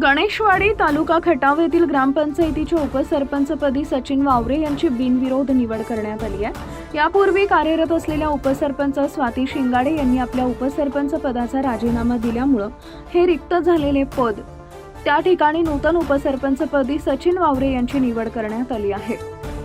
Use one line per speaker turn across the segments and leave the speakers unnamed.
गणेशवाडी तालुका खटाव येथील ग्रामपंचायतीच्या उपसरपंचपदी सचिन वावरे यांची बिनविरोध निवड करण्यात आली आहे. यापूर्वी कार्यरत असलेल्या उपसरपंच स्वाती शिंगाडे यांनी आपल्या उपसरपंच पदाचा राजीनामा दिल्यामुळं हे रिक्त झालेले पद. त्या ठिकाणी नूतन उपसरपंचपदी सचिन वावरे यांची निवड करण्यात आली आहे.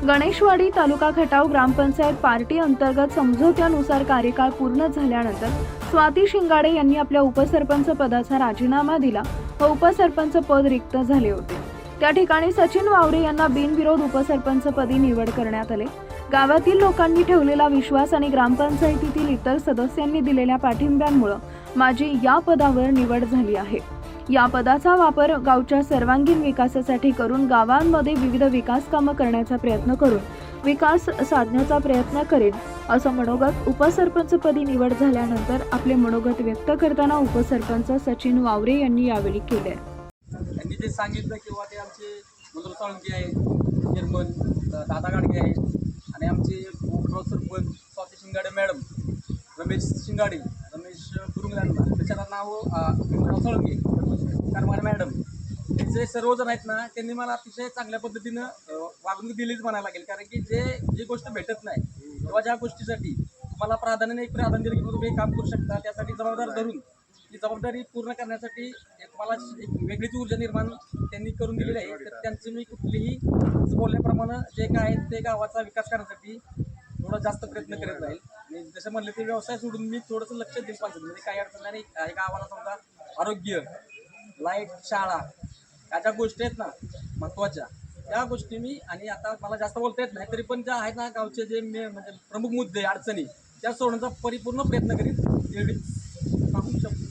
गणेशवाडी तालुका खटाव ग्रामपंचायत पार्टी अंतर्गत समझोत्यानुसार कार्यकाळ पूर्ण झाल्यानंतर स्वाती शिंगाडे यांनी आपल्या उपसरपंच पदाचा राजीनामा दिला. व उपसरपंच पद रिक्त झाले होते. त्या ठिकाणी सचिन वावरे यांना बिनविरोध उपसरपंचपदी निवड करण्यात आले. गावातील लोकांनी ठेवलेला विश्वास आणि ग्रामपंचायतीतील इतर सदस्यांनी दिलेल्या पाठिंब्यांमुळे माझी या पदावर निवड झाली आहे. या पदाचा वापर गावच्या सर्वांगीण विकासासाठी करून गावांमध्ये विविध विकास कामं करण्याचा प्रयत्न करून विकास साधण्याचा प्रयत्न करेन असं मनोगत उपसरपंचपदी निवड झाल्यानंतर आपले मनोगत व्यक्त करताना उपसरपंच सचिन वावरे यांनी यावेळी केले.
त्यांनी जे सांगितलं किंवा ते आमचे मधुर साळुंके आहे निर्मल दादा गाडगे आहे आणि आमचे उपगाव सरपंच स्वाती शिंगाडे मॅडम रमेश शिंगाडे रमेश गुरुंगांना त्याच्या नाव भीमराव साळुंके करमार मॅडम. जे सर्वजण आहेत ना त्यांनी मला अतिशय चांगल्या पद्धतीनं वागणूक दिलीच म्हणायला लागेल. कारण की जे जी गोष्ट भेटत नाही किंवा ज्या गोष्टीसाठी तुम्हाला प्राधान्याने एक प्राधान्य दिलं किंवा तुम्ही काम करू शकता त्यासाठी जबाबदार धरून ही जबाबदारी पूर्ण करण्यासाठी एक मला एक वेगळीच ऊर्जा निर्माण त्यांनी करून दिलेली आहे. तर त्यांचं मी कुठलीही बोलल्याप्रमाणे जे काय आहे ते गावाचा विकास करण्यासाठी थोडा जास्त प्रयत्न करत राहील. आणि जसं म्हणलं ते व्यवसाय सोडून मी थोडंसं लक्ष दिलं पाहिजे म्हणजे काही अडचण नाही. काही गावाला समजा आरोग्य लाइट शाळा ह्या ज्या गोष्टी आहेत ना महत्त्वाच्या. त्या गोष्टी मी आणि आता मला जास्त बोलता येत नाही तरी पण ज्या आहेत ना गावचे जे मे म्हणजे प्रमुख मुद्दे अडचणी त्या सोडण्याचा परिपूर्ण प्रयत्न करीत एवढीच सांगू शकतो.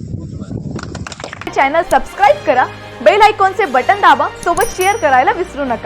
चॅनल सबस्क्राईब करा बेल आयकॉनचे बटन दाबा सोबत शेअर करायला विसरू नका.